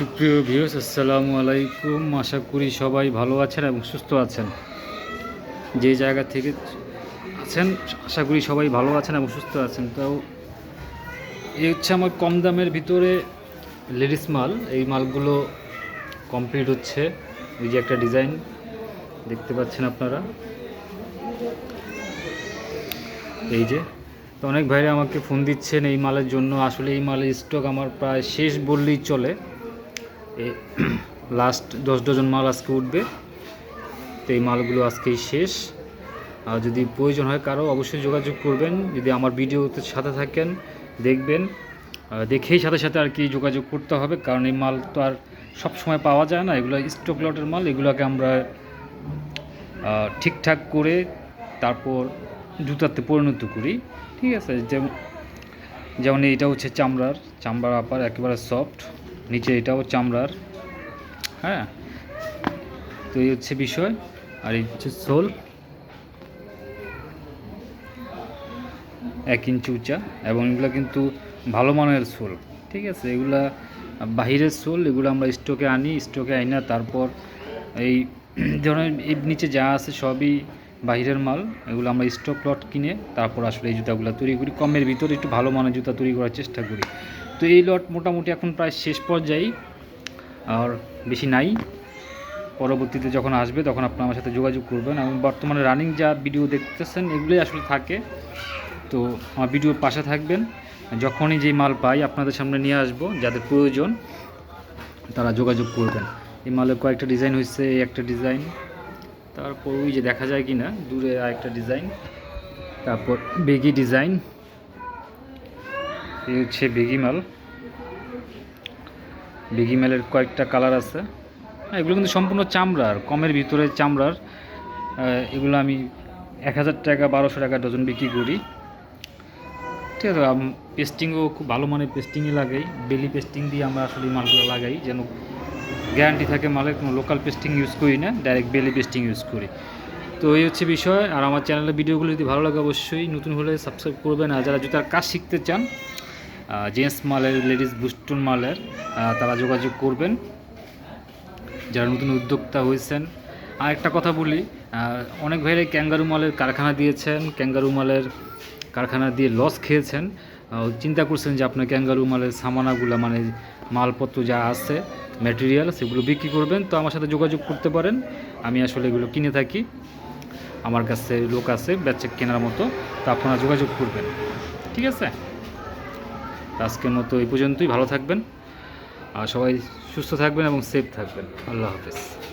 সুপ্রিয় ভিউস আসসালামু আলাইকুম। আশা করি সবাই ভালো আছেন এবং সুস্থ আছেন। যে জায়গা থেকে আছেন, আশা করি সবাই ভালো আছেন এবং সুস্থ আছেন। তো এই হচ্ছে আমার কম দামের ভিতরে লেডিস মাল এই মালগুলো কমপ্লিট হচ্ছে। এই যে একটা ডিজাইন দেখতে পাচ্ছেন আপনারা। এই যে। তো অনেক ভাইরা আমাকে ফোন দিচ্ছেন এই মালের জন্য। আসলে এই মালের স্টক আমার প্রায় শেষ বললেই চলে। লাস্ট দশ ডজন মাল আজকে উঠবে। তো এই মালগুলো আজকেই শেষ। আর যদি প্রয়োজন হয় কারও, অবশ্যই যোগাযোগ করবেন। যদি আমার ভিডিওতে সাথে থাকেন, দেখবেন। দেখেই সাথে সাথে আর কি যোগাযোগ করতে হবে, কারণ এই মাল তো আর সব সময় পাওয়া যায় না। এগুলো স্টক লটের মাল, এগুলোকে আমরা ঠিকঠাক করে তারপর জুতাতে পরিণত করি। ঠিক আছে? যেমন যেমন এইটা হচ্ছে চামড়ার। চামড়ার আপার একেবারে সফট নিচে এটাও চামড়ার। হ্যাঁ? তো এই হচ্ছে বিষয়। আর এই হচ্ছে সোল। এক ইঞ্চি উঁচা। এবং এগুলো কিন্তু ভালো মানের সোল। ঠিক আছে? এগুলা বাহিরের সোল, এগুলো আমরা স্টকে আনি স্টকে আনি না তারপর এই ধরনের এই নিচে যা আছে সবই বাহিরের মাল, এগুলো আমরা স্টক লট কিনে তারপর আসলে এই জুতাগুলো তৈরি করি। কমের ভিতরে একটু ভালো মানের জুতা তৈরি করার চেষ্টা করি। তো এই লট মোটামুটি এখন প্রায় শেষ পর্যায়ে, আর বেশি নাই। পরবর্তীতে যখন আসবে তখন আপনার আমার সাথে যোগাযোগ করবেন। এবং বর্তমানে রানিং যা ভিডিও দেখতেছেন, এগুলোই আসলে থাকে। তো আমার ভিডিওর পাশে থাকবেন। যখনই যেই মাল পাই, আপনাদের সামনে নিয়ে আসব, যাদের প্রয়োজন, তারা যোগাযোগ করবেন। এই মালের কয়েকটা ডিজাইন হয়েছে একটা ডিজাইন তারপর ওই যে দেখা যায় কি না দূরে আরেকটা ডিজাইন তারপর বেগি ডিজাইন এই হচ্ছে বেগি মাল। বেগি মালের কয়েকটা কালার আছে। হ্যাঁ, এগুলো কিন্তু সম্পূর্ণ চামড়ার কমের ভিতরে চামড়ার। এগুলো আমি এক হাজার টাকা বারোশো টাকা ডজন বিক্রি করি। ঠিক আছে পেস্টিংও খুব ভালো মানের পেস্টিংই লাগাই। বেলি পেস্টিং দিয়ে আমরা আসলে মালগুলো লাগাই যেন গ্যারান্টি থাকে মালের, কোনো লোকাল পেস্টিং ইউজ করি না ডাইরেক্ট বেলি পেস্টিং ইউজ করি। তো এই হচ্ছে বিষয়, আর আমার চ্যানেলের ভিডিওগুলো যদি ভালো লাগে অবশ্যই নতুন হলে সাবস্ক্রাইব করবেন, আর যারা জুতার কাজ শিখতে চান জেন্টস মালের লেডিস বুস্টন মালের তারা যোগাযোগ করবেন। যারা নতুন উদ্যোক্তা হয়েছেন আর একটা কথা বলি অনেক ভাইরাই ক্যাঙ্গারু মালের কারখানা দিয়েছেন ক্যাঙ্গারু মালের কারখানা দিয়ে লস খেয়েছেন। চিন্তা করছেন যে আপনার ক্যাঙ্গারু মালের সামানাগুলো মানে মালপত্র যা আছে ম্যাটেরিয়াল সেগুলো বিক্রি করবেন। তো আমার সাথে যোগাযোগ করতে পারেন। আমি আসলে এগুলো কিনে থাকি। আমার কাছে লোক আছে ব্যাচেক কেনার মতো। তো আপনারা যোগাযোগ করবেন। ঠিক আছে? আজকের মতো এই পর্যন্তই। ভালো থাকবেন। আর সবাই সুস্থ থাকবেন এবং সেফ থাকবেন। আল্লাহ হাফেজ।